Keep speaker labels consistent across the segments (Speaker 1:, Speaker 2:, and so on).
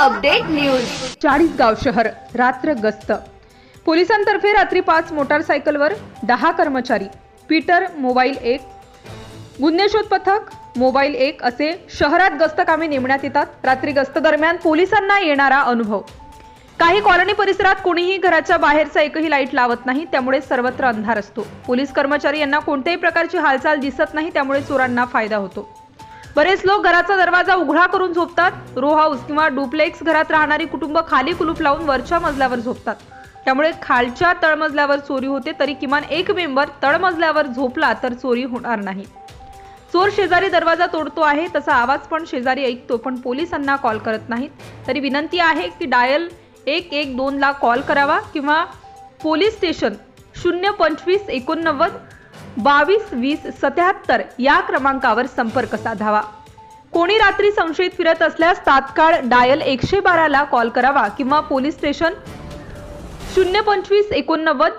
Speaker 1: Update news.
Speaker 2: Chalisgaon शहर रात्र गस्त. पोलिसांतर्फे रात्री पाच मोटारसायकलवर दहा कर्मचारी. पीटर मोबाईल एक. गुन्हे शोध पथक मोबाईल एक असे शहरात गस्त कामे नेमण्यात येतात. रात्री गस्त दरम्यान पोलिसांना येणारा अनुभव. काही कॉलनी परिसरात कोणीही घराच्या बाहेरचा एकही लाइट लावत नाही त्यामुळे सर्वत्र अंधार असतो. पोलीस कर्मचारी यांना कोणत्याही प्रकारची हालचाल दिसत नाही त्यामुळे चोरांना फायदा होतो. बरेच लोक घराचा दरवाजा उघडा करून झोपतात. रो हाऊस किंवा डुप्लेक्स घरात राहणारी कुटुंब खाली कुलूप लावून वरच्या मजल्यावर झोपतात. त्यामुळे खालच्या तळमजल्यावर चोरी होते तरी किमान एक मेंबर तळमजल्यावर झोपला तर चोरी होणार नाही. चोर शेजारी दरवाजा तोडतो आहे तसा आवाज पण शेजारी ऐकतो पण पोलिसांना कॉल करत नाहीत. तरी विनंती आहे की डायल एक एक दोनला कॉल करावा किंवा पोलीस स्टेशन शून्य पंचवीस एकोणनव्वद बावीस वीस सत्याहत्तर या क्रमांकावर संपर्क साधावा. कोणी रात्री संशयित फिरत असल्यास तात्काळ डायल एकशे बाराला कॉल करावा किंवा पोलीस स्टेशन शून्य पंचवीस एकोणनव्वद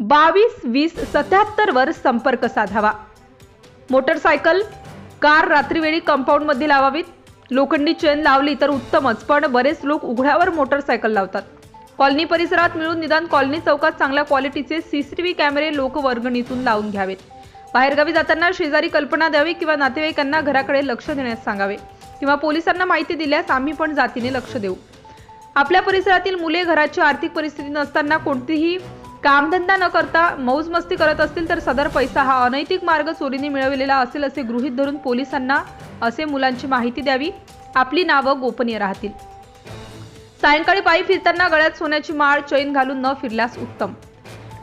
Speaker 2: बावीस वीस सत्याहत्तरवर संपर्क साधावा. मोटरसायकल कार रात्रीवेळी कंपाऊंडमध्ये लावावीत. लोखंडी चेन लावली तर उत्तमच पण बरेच लोक उघड्यावर मोटरसायकल लावतात. कॉलनी परिसरात मिळून निदान कॉलनी चौकात चांगल्या क्वालिटीचे सीसीटीव्ही कॅमेरे लोकवर्गणीतून लावून घ्यावेत. बाहेरगावी जाताना शेजारी कल्पना द्यावी किंवा नातेवाईकांना घराकडे लक्ष देण्यास सांगावे किंवा पोलिसांना माहिती दिल्यास आम्ही पण जातीने लक्ष देऊ. आपल्या परिसरातील मुले घराची आर्थिक परिस्थिती नसताना कोणतीही कामधंदा न करता मौज मस्ती करत असतील तर सदर पैसा हा अनैतिक मार्ग चोरीने मिळवलेला असेल असे गृहीत धरून पोलिसांना असे मुलांची माहिती द्यावी. आपली नावं गोपनीय राहतील. सायंकाळी पायी फिरताना गळ्यात सोन्याची माळ चैन घालून न फिरल्यास उत्तम.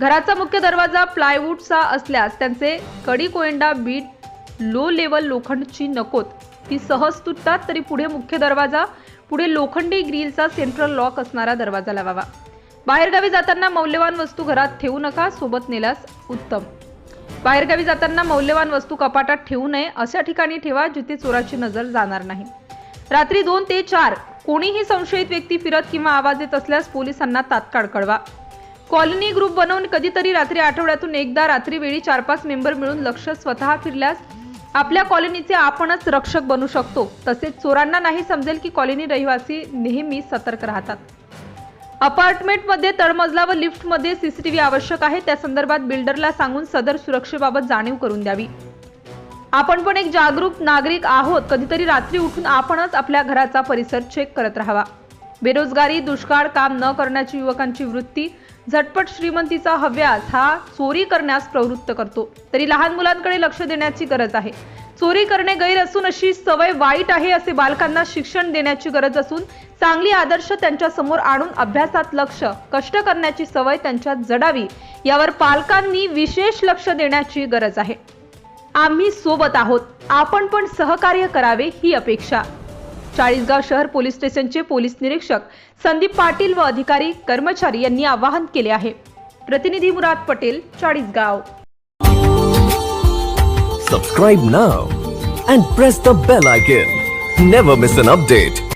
Speaker 2: घराचा मुख्य दरवाजा प्लायवूडचा असल्यास त्यांचे कडी कोयंडा बीट लो लेवल लोखंडची नकोत. ती सहज तुटतात तरी पुढे मुख्य दरवाजा पुढे लोखंडी ग्रिलचा सेंट्रल लॉक असणारा दरवाजा लावावा. बाहेरगावी जाताना मौल्यवान वस्तू घरात ठेवू नका सोबत नेल्यास उत्तम. बाहेरगावी जाताना मौल्यवान वस्तू कपाटात ठेवू नये अशा ठिकाणी ठेवा जिथे चोराची नजर जाणार नाही. रात्री दोन ते चार कोणीही संशयित व्यक्ती फिरत किंवा आवाज येत असल्यास पोलिसांना तात्काळ कळवा. कॉलनी ग्रुप बनवून कधीतरी रात्री आठवड्यातून एकदा रात्री वेळी चार पाच मेंबर मिळून लक्ष स्वतः फिरल्यास आपल्या कॉलनीचे आपणच रक्षक बनू शकतो. तसेच चोरांना नाही समजेल की कॉलनी रहिवासी नेहमी सतर्क राहतात. अपार्टमेंटमध्ये तळमजला व लिफ्टमध्ये सीसीटीव्ही आवश्यक आहे. त्या संदर्भात बिल्डरला सांगून सदर सुरक्षेबाबत जाणीव करून द्यावी. आपण पण एक जागरूक नागरिक आहोत. कधीतरी रात्री उठून आपणच आपल्या घराचा परिसर चेक करत राहावा. बेरोजगारी दुष्काळ काम न करण्याची युवकांची वृत्ती झटपट श्रीमंतीचा हव्यास हा चोरी करण्यास प्रवृत्त करतो. तरी लहान मुलांकडे लक्ष देण्याची गरज आहे. चोरी करणे गैर असून अशी सवय वाईट आहे असे बालकांना शिक्षण देण्याची गरज असून चांगली आदर्श त्यांच्यासमोर आणून अभ्यासात लक्ष कष्ट करण्याची सवय त्यांच्यात जडावी. यावर पालकांनी विशेष लक्ष देण्याची गरज आहे. आम्ही सोबत आहोत. आपण पण सहकार्य करावे ही अपेक्षा. चाळीसगाव शहर पोलीस स्टेशनचे पोलीस निरीक्षक संदीप पाटील व अधिकारी कर्मचारी यांनी आवाहन केले आहे. प्रतिनिधी Murad Patel Chalisgaon.
Speaker 3: Subscribe now and press the bell icon never miss an update